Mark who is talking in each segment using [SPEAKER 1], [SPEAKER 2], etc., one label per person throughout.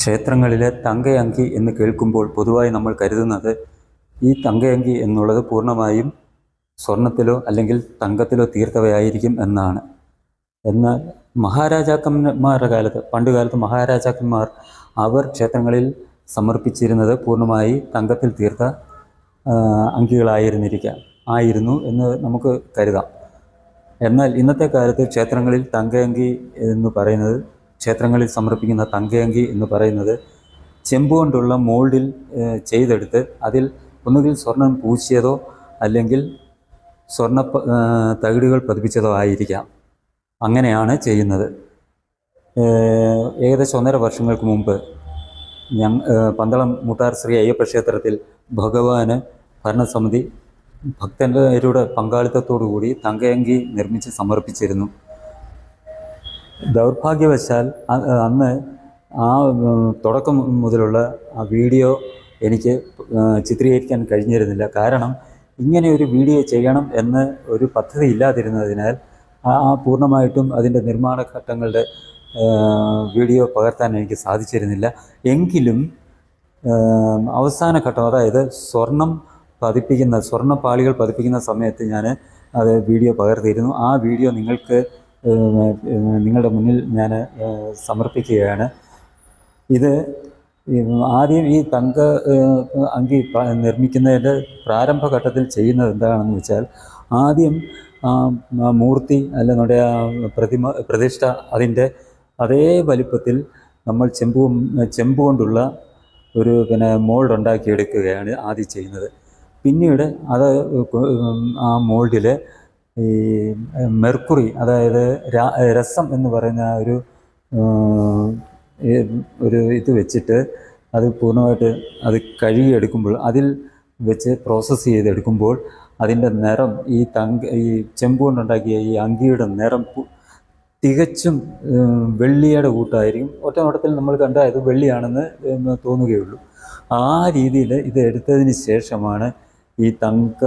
[SPEAKER 1] ക്ഷേത്രങ്ങളിലെ തങ്കയങ്കി എന്ന് കേൾക്കുമ്പോൾ പൊതുവായി നമ്മൾ കരുതുന്നത് ഈ തങ്കയങ്കി എന്നുള്ളത് പൂർണമായും സ്വർണത്തിലോ അല്ലെങ്കിൽ തങ്കത്തിലോ തീർത്തവയായിരിക്കും എന്നാണ്. എന്നാൽ മഹാരാജാക്കന്മാരുടെ കാലത്ത് പണ്ടുകാലത്ത് മഹാരാജാക്കന്മാർ അവർ ക്ഷേത്രങ്ങളിൽ സമർപ്പിച്ചിരുന്നത് പൂർണമായി തങ്കത്തിൽ തീർത്ത അങ്കികളായിരുന്നിരിക്കാം ആയിരുന്നു എന്ന് നമുക്ക് കരുതാം. എന്നാൽ ഇന്നത്തെ കാലത്ത് ക്ഷേത്രങ്ങളിൽ തങ്കയങ്കി എന്ന് പറയുന്നത് ക്ഷേത്രങ്ങളിൽ സമർപ്പിക്കുന്ന തങ്കയങ്കി എന്ന് പറയുന്നത് ചെമ്പ് കൊണ്ടുള്ള മോൾഡിൽ ചെയ്തെടുത്ത് അതിൽ ഒന്നുകിൽ സ്വർണം പൂശിയതോ അല്ലെങ്കിൽ സ്വർണ തകിടുകൾ പതിപ്പിച്ചതോ ആയിരിക്കാം. അങ്ങനെയാണ് ചെയ്യുന്നത്. ഏകദേശം ഒന്നര വർഷങ്ങൾക്ക് മുമ്പ് ഞങ് പന്തളം മുട്ടാർ ശ്രീ അയ്യപ്പ ക്ഷേത്രത്തിൽ ഭഗവാന് ഭരണസമിതി ഭക്തരുടെ പങ്കാളിത്തത്തോടു കൂടി തങ്കയങ്കി നിർമ്മിച്ച് സമർപ്പിച്ചിരുന്നു. ദൗർഭാഗ്യവശാൽ അന്ന് ആ തുടക്കം മുതലുള്ള ആ വീഡിയോ എനിക്ക് ചിത്രീകരിക്കാൻ കഴിഞ്ഞിരുന്നില്ല. കാരണം ഇങ്ങനെ ഒരു വീഡിയോ ചെയ്യണം എന്ന് ഒരു പദ്ധതി ഇല്ലാതിരുന്നതിനാൽ ആ പൂർണമായിട്ടും അതിന്റെ നിർമ്മാണ ഘട്ടങ്ങളുടെ വീഡിയോ പകർത്താൻ എനിക്ക് സാധിച്ചിരുന്നില്ല. എങ്കിലും അവസാന ഘട്ടം അതായത് സ്വർണം പതിപ്പിക്കുന്ന സ്വർണ പാളികൾ പതിപ്പിക്കുന്ന സമയത്ത് ഞാൻ അത് വീഡിയോ പകർത്തിയിരുന്നു. ആ വീഡിയോ നിങ്ങൾക്ക് നിങ്ങളുടെ മുന്നിൽ ഞാൻ സമർപ്പിക്കുകയാണ്. ഇത് ആദ്യം ഈ തങ്ക അങ്കി നിർമ്മിക്കുന്നതിന്റെ പ്രാരംഭഘട്ടത്തിൽ ചെയ്യുന്നത് എന്താണെന്ന് വെച്ചാൽ ആദ്യം മൂർത്തി അല്ല നമ്മുടെ ആ പ്രതിമ പ്രതിഷ്ഠ അതിന്റെ അതേ വലിപ്പത്തിൽ നമ്മൾ ചെമ്പും ചെമ്പ് കൊണ്ടുള്ള ഒരു പിന്നെ മോൾഡ് ഉണ്ടാക്കിയെടുക്കുകയാണ് ആദ്യം ചെയ്യുന്നത്. പിന്നീട് അത് ആ മോൾഡിൽ ഈ മെർക്കുറി അതായത് രസം എന്ന് പറയുന്ന ഒരു ഒരു ഇത് വെച്ചിട്ട് അത് പൂർണമായിട്ട് അത് കഴുകിയെടുക്കുമ്പോൾ അതിൽ വെച്ച് പ്രോസസ്സ് ചെയ്തെടുക്കുമ്പോൾ അതിന്റെ നിറം ഈ തങ്ക ഈ ചെമ്പ് കൊണ്ടുണ്ടാക്കിയ ഈ അങ്കിയുടെ നിറം തികച്ചും വെള്ളിയുടെ കൂട്ടായിരിക്കും. ഒറ്റ നോട്ടത്തിൽ നമ്മൾ കണ്ടാൽ ഇത് വെള്ളിയാണെന്ന് തോന്നുകയുള്ളൂ. ആ രീതിയിൽ ഇത് എടുത്തതിന് ശേഷമാണ് ഈ തങ്ക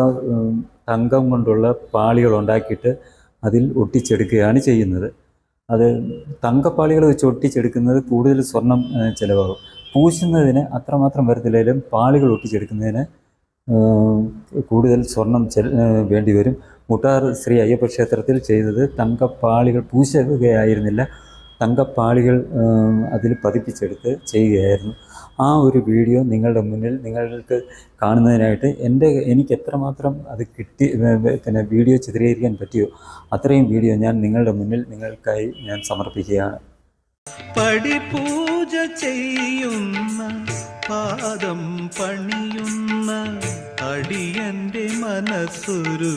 [SPEAKER 1] തങ്കം കൊണ്ടുള്ള പാളികൾ ഉണ്ടാക്കിയിട്ട് അതിൽ ഒട്ടിച്ചെടുക്കുകയാണ് ചെയ്യുന്നത്. അത് തങ്കപ്പാളികൾ വെച്ച് ഒട്ടിച്ചെടുക്കുന്നത് കൂടുതൽ സ്വർണം ചിലവാകും. പൂശുന്നതിന് അത്രമാത്രം വരത്തില്ലെങ്കിലും പാളികൾ ഒട്ടിച്ചെടുക്കുന്നതിന് കൂടുതൽ സ്വർണം വേണ്ടിവരും വേണ്ടി വരും മുട്ടാർ ശ്രീ അയ്യപ്പ ക്ഷേത്രത്തിൽ ചെയ്തത് തങ്കപ്പാളികൾ പൂശുകയായിരുന്നില്ല. തങ്കപ്പാളികൾ അതിൽ പതിപ്പിച്ചെടുത്ത് ചെയ്യുകയായിരുന്നു. ആ ഒരു വീഡിയോ നിങ്ങളുടെ മുന്നിൽ നിങ്ങൾക്ക് കാണുന്നതിനായിട്ട് എന്റെ എനിക്ക് എത്രമാത്രം അത് കിട്ടി പിന്നെ വീഡിയോ ചിത്രീകരിക്കാൻ പറ്റിയോ അത്രയും വീഡിയോ ഞാൻ നിങ്ങളുടെ മുന്നിൽ നിങ്ങൾക്കായി ഞാൻ സമർപ്പിക്കുകയാണ്.
[SPEAKER 2] പടിപൂജ ചെയ്യുന്ന പാദം പണിയുന്ന അടിയന്റെ മനസ്സൊരു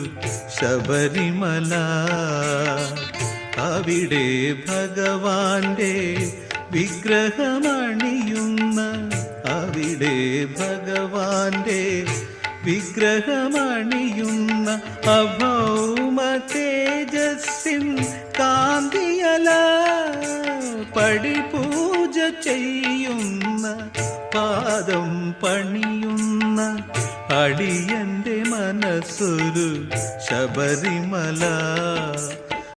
[SPEAKER 2] ശബരിമല. അവിടെ ഭഗവാന്റെ വിഗ്രഹമണിയുന്ന അവിടെ ഭഗവാന്റെ വിഗ്രഹമണിയുന്ന അഭൗമ തേജസ്സിൻ കാന്തിയല പടിപൂജ ചെയ്യുന്ന പാദം പണിയുന്ന അടിയന്റെ മനസ്സൊരു ശബരിമല